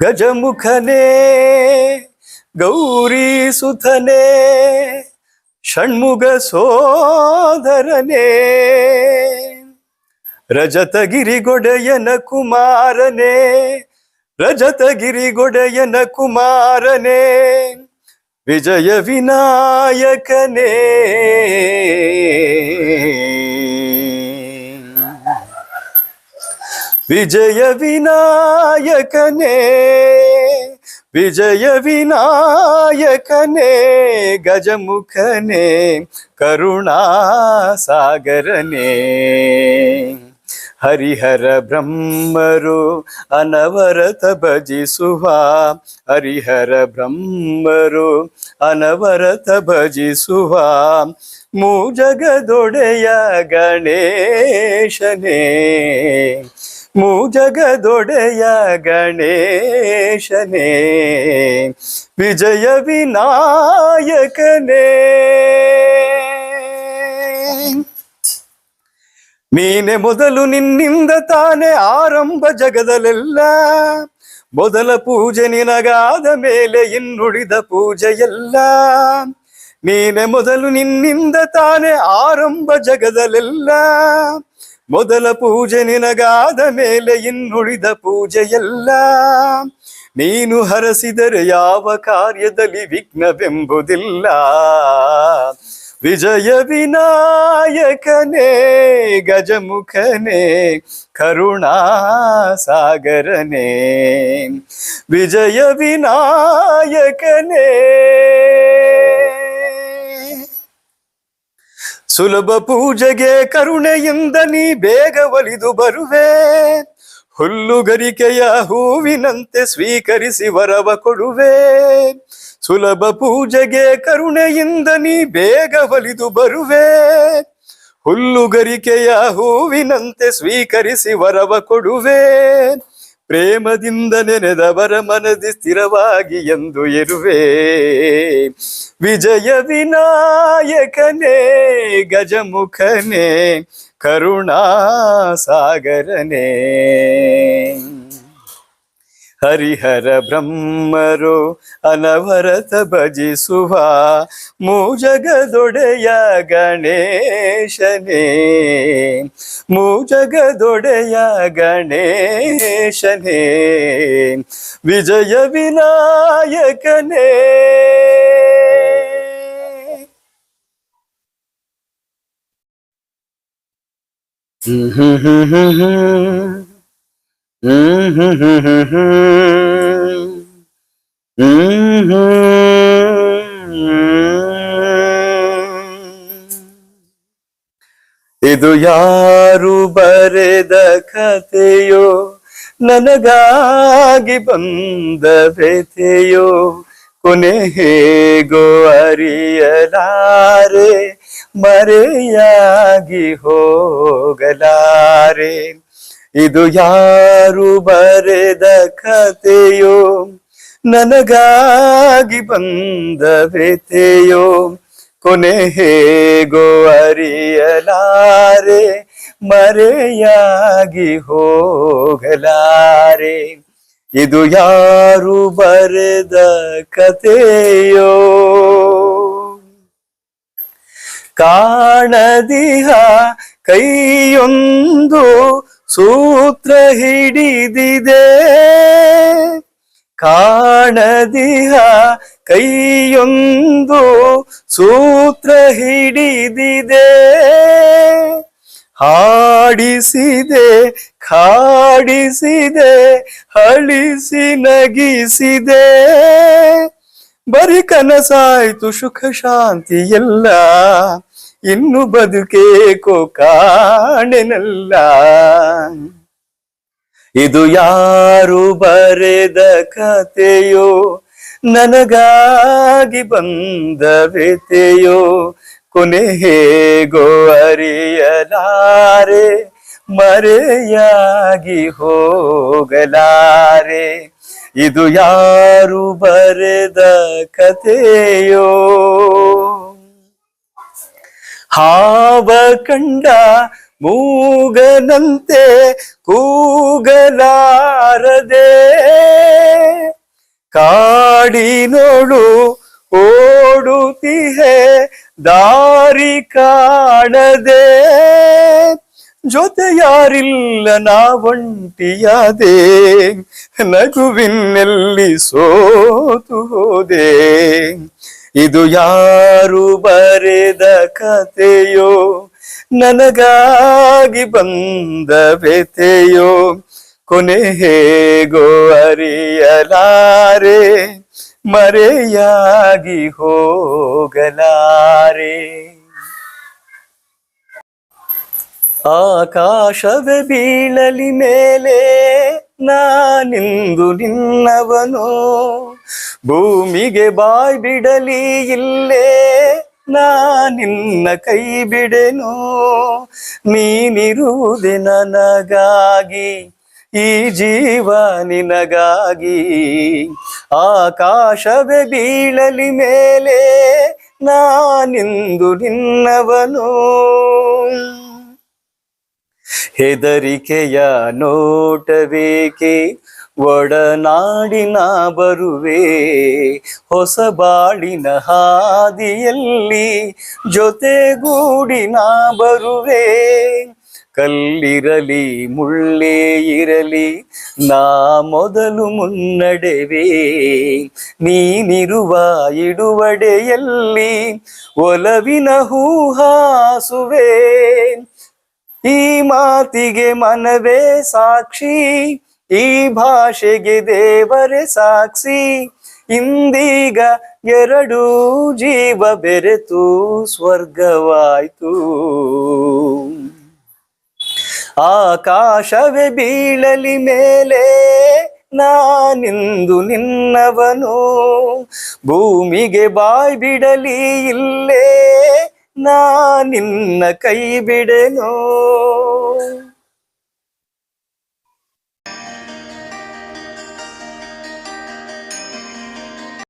ಗಜಮುಖನೇ ಗೌರಿ ಸುಧನೇ ಷಣ್ಮುಗ ಸೋದರನೇ ರಜತಗಿರಿಗೊಡೆಯನ ಕುಮಾರನೇ ರಜತಗಿರಿಗೊಡೆಯನ ಕುಮಾರನೇ ವಿಜಯ ವಿನಾಯಕನೇ. ವಿಜಯ ವಿನಾಯಕನೇ ವಿಜಯ ವಿನಾಯಕನೇ, ಗಜಮುಖನೇ ಕರುಣಾ ಸಾಗರನೇ ಹರಿಹರ ಬ್ರಹ್ಮರು ಅನವರತ ಭಜಿಸುವ, ಹರಿಹರ ಬ್ರಹ್ಮರು ಅನವರತ ಭಜಿಸುವ, ಮೂಜಗದೊಡೆಯ ಗಣೇಶನೇ. ಮೂಜಗದೊಡೆಯ ಗಣೇಶನೇ, ವಿಜಯ ವಿನಾಯಕನೇ. ನೀನೆ ಮೊದಲು ನಿನ್ನಿಂದ ತಾನೆ ಆರಂಭ ಜಗದಲೆಲ್ಲ. ಮೊದಲ ಪೂಜೆ ನಿನಗಾದ ಮೇಲೆ ಇನ್ನುಳಿದ ಪೂಜೆಯೆಲ್ಲ. ನೀನೆ ಮೊದಲು ನಿನ್ನಿಂದ ತಾನೆ ಆರಂಭ ಜಗದಲ್ಲೆಲ್ಲ ಮೊದಲ ಪೂಜೆ ನಿನಗಾದ ಮೇಲೆ ಇನ್ನುಳಿದ ಪೂಜೆಯೆಲ್ಲ. ನೀನು ಹರಸಿದರೆ ಯಾವ ಕಾರ್ಯದಲ್ಲಿ ವಿಘ್ನವೆಂಬುದಿಲ್ಲ. ವಿಜಯ ವಿನಾಯಕನೇ, ಗಜಮುಖನೇ ಕರುಣಾ ಸಾಗರನೇ ವಿಜಯ ವಿನಾಯಕನೇ. ಸುಲಭ ಪೂಜೆಗೆ ಕರುಣೆಯಿಂದ ನೀ ಬೇಗ ಒಲಿದು ಬರುವೆ. ಹುಲ್ಲುಗರಿಕೆಯ ಹೂವಿನಂತೆ ಸ್ವೀಕರಿಸಿ ವರವ ಕೊಡುವೆ. ಸುಲಭ ಪೂಜೆಗೆ ಕರುಣೆಯಿಂದ ನೀ ಬೇಗ ಒಲಿದು ಬರುವೆ. ಹುಲ್ಲುಗರಿಕೆಯ ಹೂವಿನಂತೆ ಸ್ವೀಕರಿಸಿ ವರವ ಕೊಡುವೆ. ಪ್ರೇಮದಿಂದ ನೆನೆದವರ ಮನದಿ ಸ್ಥಿರವಾಗಿ ಎಂದು ಇರುವೆ. ವಿಜಯ ವಿನಾಯಕನೇ ಗಜಮುಖನೇ ಕರುಣಾ ಸಾಗರನೇ ಹರಿಹರ ಬ್ರಹ್ಮರು ಅನವರತ ಭಜಿಸುವ ಮೂಜಗದೊಡೆಯ ಗಣೇಶನೇ ಮೂಜಗದೊಡೆಯ ಗಣೇಶನೇ ವಿಜಯ ವಿನಾಯಕನೇ ಹ್ಮ್ ಹ್ಮ್ ಹ್ಮ್ ಹ್ಮ್ ಹ್ಮ್ ಇದು ಯಾರು ಬರೆದ ಕಥೆಯೋ ನನಗಾಗಿ ಬಂದ ವ್ಯಥೆಯೋ ಕೊನೆ ಹೇಗೋ ಅರಿಯಲಾರೆ ಮರೆಯಾಗಿ ಹೋಗಲಾರೆ. ಇದು ಯಾರು ಬರೆದ ಕಥೆಯೋ? ನನಗಾಗಿ ಬಂದ ವ್ಯಥೆಯೋ? ಕೊನೆ ಹೇಗೋ ಅರಿಯಲಾರೆ, ಮರೆಯಾಗಿ ಹೋಗಲಾರೆ. ಇದು ಯಾರು ಬರೆದ ಕಥೆಯೋ? ಕಾಣದಿಹ ಕೈಯೊಂದು ಸೂತ್ರ ಹಿಡಿದಿದೆ. ಕಾಣದಿಹ ಕೈಯೊಂದು ಸೂತ್ರ ಹಿಡಿದಿದೆ. ಹಾಡಿಸಿದೆ, ಕಾಡಿಸಿದೆ ಹಳಿಸಿ ನಗಿಸಿದೆ. ಬರಿ ಕನಸಾಯ್ತು ಸುಖ ಶಾಂತಿ ಎಲ್ಲ ಇನ್ನು ಬದುಕೇಕೋ ಕಾಣೆನಲ್ಲ ಇದು ಯಾರು ಬರೆದ ಕಥೆಯೋ, ನನಗಾಗಿ ಬಂದ ವ್ಯತೆಯೋ ಕೊನೆ ಹೇಗೋ ಅರಿಯಲಾರೆ, ಮರೆಯಾಗಿ ಹೋಗಲಾರೆ. ಇದು ಯಾರು ಬರೆದ ಕಥೆಯೋ? ಹಾವ ಕಂಡ ಮೂಗನಂತೆ ಕೂಗಲಾರದೆ. ಕಾಡಿನೋಳು ಓಡುತ್ತಿಹೆ ದಾರಿ ಕಾಣದೆ. ಜೊತೆ ಯಾರಿಲ್ಲ ನಾವಂಟಿಯಾದೆ ನಗುವಿನಲ್ಲಿ ಸೋತು ಹೋದೆ. ಇದು ಯಾರು ಬರೆದ ಕಥೆಯೋ? ನನಗಾಗಿ ಬಂದ ವ್ಯಥೆಯೋ? ಕೊನೆ ಹೇಗೋ ಅರಿಯಲಾರೆ, ಮರೆಯಾಗಿ ಹೋಗಲಾರೆ. ಆಕಾಶವೇ ಬೀಳಲಿ ಮೇಲೆ ನಾನಿಂದು ನಿನ್ನವನು. ಭೂಮಿಗೆ ಬಾಯ್ ಬಿಡಲಿ ಇಲ್ಲೇ, ನಾ ನಿನ್ನ ಕೈ ಬಿಡೆನು. ನೀನಿರುವುದೆ ನನಗಾಗಿ, ಈ ಜೀವ ನಿನಗಾಗಿ. ಆಕಾಶವೇ ಬೀಳಲಿ ಮೇಲೆ, ನಾನಿಂದು ನಿನ್ನವನು. ಹೆದರಿಕೆಯ ನೋಟಬೇಕೆ ಒಡನಾಡಿನ ಬರುವೆ, ಹೊಸ ಬಾಳಿನ ಹಾದಿಯಲ್ಲಿ ಜೊತೆಗೂಡಿನ ಬರುವೆ. ಕಲ್ಲಿರಲಿ, ಮುಳ್ಳೇ ಇರಲಿ, ನಾ ಮೊದಲು ಮುನ್ನಡೆವೆ. ನೀನಿರುವ ಇಡುವಡೆಯಲ್ಲಿ ಒಲವಿನ ಹೂಹಾಸುವೆ ಈ ಮಾತಿಗೆ ಮನವೇ ಸಾಕ್ಷಿ, ಈ ಭಾಷೆಗೆ ದೇವರೇ ಸಾಕ್ಷಿ. ಇಂದೀಗ ಎರಡು ಜೀವ ಬೆರೆತು ಸ್ವರ್ಗವಾಯ್ತು. ಆಕಾಶವೇ ಬೀಳಲಿ ಮೇಲೆ ನಾನಿಂದು ನಿನ್ನವನು, ಭೂಮಿಗೆ ಬಾಯ್ ಬಿಡಲಿ ಇಲ್ಲೇ ನಾ ನಿನ್ನ ಕೈ ಬಿಡೆನು